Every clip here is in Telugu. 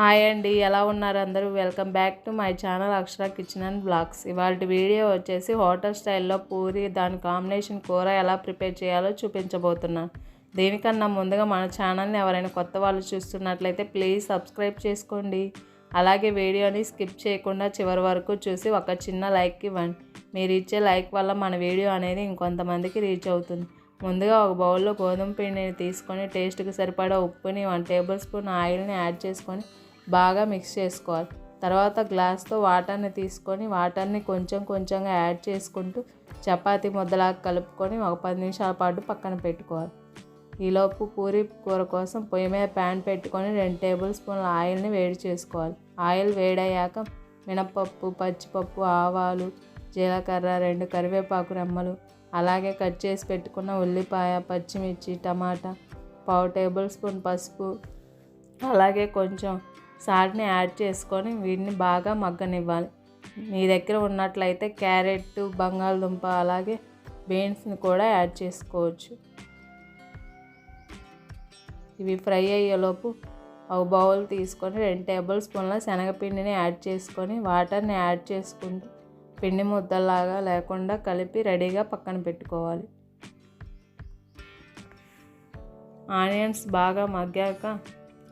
హాయ్ అండి ఎలా ఉన్నారు అందరూ? Welcome back to my channel Akshara kitchen and blogs. ఇవాళ వీడియో వచ్చేసి హోటల్ స్టైల్లో పూరి దాని కాంబినేషన్ కూర ఎలా ప్రిపేర్ చేయాలో చూపించబోతున్నాను దీనికన్నా ముందుగా మన ఛానల్ని ఎవరైనా కొత్త వాళ్ళు చూస్తున్నట్లయితే ప్లీజ్ సబ్స్క్రైబ్ చేసుకోండి. అలాగే వీడియోని స్కిప్ చేయకుండా చివరి వరకు చూసి ఒక చిన్న లైక్ ఇవ్వండి. మీరు ఇచ్చే లైక్ వల్ల మన వీడియో అనేది ఇంకొంతమందికి రీచ్ అవుతుంది. ముందుగా ఒక బౌల్లో గోధుమ పిండిని తీసుకొని టేస్ట్కి సరిపడా ఉప్పుని వన్ టేబుల్ స్పూన్ ఆయిల్ని యాడ్ చేసుకొని బాగా మిక్స్ చేసుకోవాలి. తర్వాత గ్లాస్తో వాటర్ని తీసుకొని వాటర్ని కొంచెం కొంచెంగా యాడ్ చేసుకుంటూ చపాతి ముద్దలాగా కలుపుకొని ఒక పది నిమిషాల పాటు పక్కన పెట్టుకోవాలి. ఈలోపు పూరి కూర కోసం పొయ్యి మీద ప్యాన్ పెట్టుకొని రెండు టేబుల్ స్పూన్ల ఆయిల్ని వేడి చేసుకోవాలి. ఆయిల్ వేడయ్యాక మినపప్పు పచ్చిపప్పు ఆవాలు జీలకర్ర రెండు కరివేపాకు రెమ్మలు అలాగే కట్ చేసి పెట్టుకున్న ఉల్లిపాయ పచ్చిమిర్చి టమాటా పావు టేబుల్ స్పూన్ పసుపు అలాగే కొంచెం సాల్ట్ని యాడ్ చేసుకొని వీటిని బాగా మగ్గనివ్వాలి. మీ దగ్గర ఉన్నట్లయితే క్యారెట్ బంగాళదుంప అలాగే బీన్స్ని కూడా యాడ్ చేసుకోవచ్చు. ఇవి ఫ్రై అయ్యేలోపు ఒక బౌల్ తీసుకొని రెండు టేబుల్ స్పూన్ల శనగపిండిని యాడ్ చేసుకొని వాటర్ని యాడ్ చేసుకుంటూ పిండి ముద్దలాగా లేకుండా కలిపి రెడీగా పక్కన పెట్టుకోవాలి. ఆనియన్స్ బాగా మగ్గాక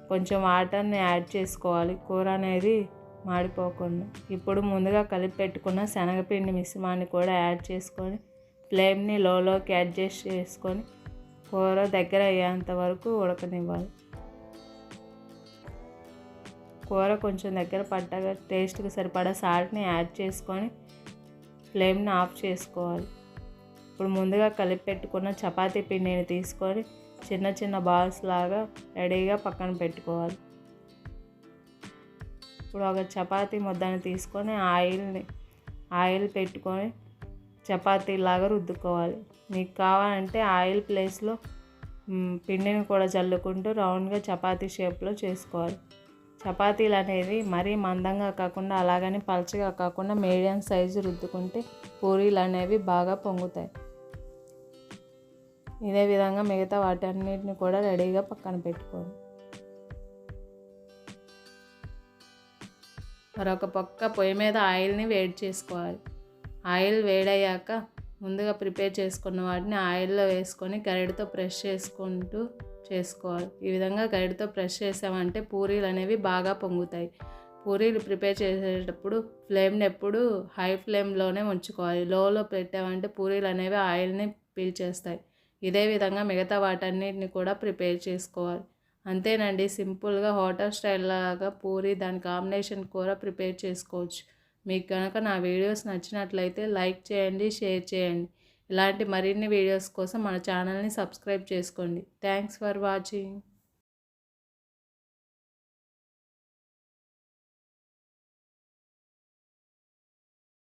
కొంచెం వాటర్ని యాడ్ చేసుకోవాలి. కూర అనేది మాడిపోకుండా. ఇప్పుడు ముందుగా కలిపి పెట్టుకున్న శనగపిండి మిశ్రమాన్ని కూడా యాడ్ చేసుకొని ఫ్లేమ్ని లోలోకి అడ్జస్ట్ చేసుకొని కూర దగ్గర అయ్యేంత వరకు ఉడకనివ్వాలి. కూర కొంచెం దగ్గర పడ్డాక టేస్ట్కి సరిపడా సాల్ట్ని యాడ్ చేసుకొని ఫ్లేమ్ని ఆఫ్ చేసుకోవాలి. ఇప్పుడు ముందుగా కలిపి పెట్టుకున్న చపాతీ పిండిని తీసుకొని చిన్న చిన్న బాల్స్ లాగా రెడీగా పక్కన పెట్టుకోవాలి. ఇప్పుడు ఒక చపాతీ ముద్దని తీసుకొని ఆయిల్ని ఆయిల్ పెట్టుకొని చపాతీలాగా రుద్దుకోవాలి. మీకు కావాలంటే ఆయిల్ ప్లేస్లో పిండిని కూడా చల్లుకుంటూ రౌండ్గా చపాతీ షేప్లో చేసుకోవాలి. చపాతీలు అనేవి మరీ మందంగా కాకుండా అలాగని పలచగా కాకుండా మీడియం సైజు రుద్దుకుంటే పూరీలు అనేవి బాగా పొంగుతాయి. ఇదే విధంగా మిగతా వాటన్నిటిని కూడా రెడీగా పక్కన పెట్టుకోండి. మరొక పక్క పొయ్యి మీద ఆయిల్ని వేడి చేసుకోవాలి. ఆయిల్ వేడయ్యాక ముందుగా ప్రిపేర్ చేసుకున్న వాటిని ఆయిల్లో వేసుకొని గరిటతో ప్రెష్ చేసుకుంటూ చేసుకోవాలి. ఈ విధంగా గరిటతో ప్రెష్ చేసామంటే పూరీలు అనేవి బాగా పొంగుతాయి. పూరీలు ప్రిపేర్ చేసేటప్పుడు ఫ్లేమ్ని ఎప్పుడు హై ఫ్లేమ్లోనే ఉంచుకోవాలి. లోలో పెట్టామంటే పూరీలు అనేవి ఆయిల్ని పీల్చేస్తాయి ఇదే విధంగా మిగతా వాటన్నిటిని కూడా ప్రిపేర్ చేసుకోవాలి. అంతేనండి సింపుల్గా హోటల్ స్టైల్ లాగా పూరి దాని కాంబినేషన్ కూర ప్రిపేర్ చేసుకోవచ్చు. మీకు కనుక నా వీడియోస్ నచ్చినట్లయితే లైక్ చేయండి షేర్ చేయండి. ఇలాంటి మరిన్ని వీడియోస్ కోసం మన ఛానల్ని సబ్స్క్రైబ్ చేసుకోండి. Thanks for watching.